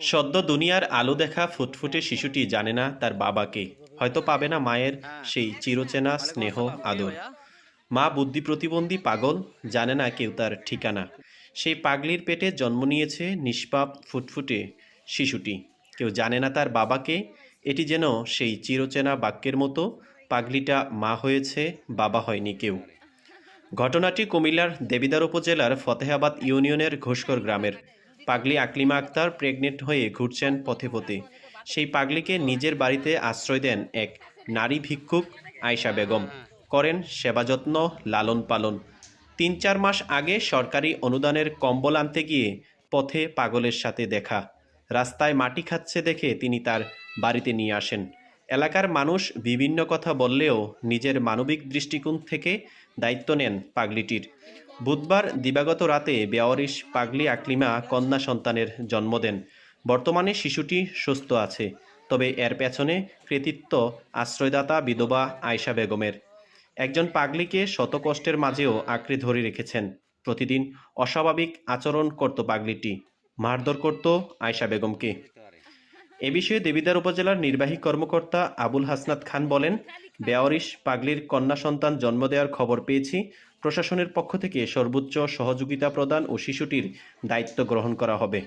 সদ্য দুনিয়ার আলো দেখা ফুটফুটে শিশুটি জানে না তার বাবাকে হয়তো পাবে না মায়ের সেই চিরচেনা স্নেহ, আদর। মা বুদ্ধি প্রতিবন্ধী পাগল, জানে না কেউ তার ঠিকানা। সেই পাগলির পেটে জন্ম নিয়েছে নিষ্পাপ, ফুটফুটে শিশুটি। কেউ জানে না তার বাবাকে এটি যেন সেই চিরচেনা বাক্যের মতো, পাগলিটা মা হয়েছে, বাবা হয়নি কেউ। ঘটনাটি কুমিল্লার দেবিদার উপজেলার ফতেহাবাদ ইউনিয়নের ঘোষকর গ্রামের। পাগলি আকলিমা আক্তার প্রেগনেন্ট হয়ে ঘুরছেন পথে পথে। সেই পাগলিকে নিজের বাড়িতে আশ্রয় দেন এক নারী ভিক্ষুক আয়শা বেগম। করেন সেবা যত্ন, লালন পালন। তিন চার মাস আগে সরকারি অনুদানের কম্বল আনতে গিয়ে পথে পাগলের সাথে দেখা। রাস্তায় মাটি খাচ্ছে দেখে তিনি তার বাড়িতে নিয়ে আসেন। এলাকার মানুষ বিভিন্ন কথা বললেও নিজের মানবিক দৃষ্টিকোণ থেকে দায়িত্ব নেন পাগলিটির। বুধবার দিবাগত রাতে বেওয়ারিশ পাগলি আকলিমা কন্যা সন্তানের জন্ম দেন। বর্তমানে শিশুটি সুস্থ আছে, তবে এর পেছনে কৃতিত্ব আশ্রয়দাতা বিধবা আয়শা বেগমের। একজন পাগলিকে শত কষ্টের মাঝেও আঁকড়ে ধরে রেখেছেন। প্রতিদিন অস্বাভাবিক আচরণ করত পাগলিটি, মারধর করত আয়শা বেগমকে। এ বিষয়ে দেবিদার উপজেলার নির্বাহী কর্মকর্তা আবুল হাসনাত খান বলেন বেয়ারিশ পাগলির কন্যা সন্তান জন্ম দেওয়ার খবর পেয়েছি। প্রশাসনের পক্ষ থেকে সর্বোচ্চ সহযোগিতা প্রদান ও শিশুটির দায়িত্ব গ্রহণ করা হবে।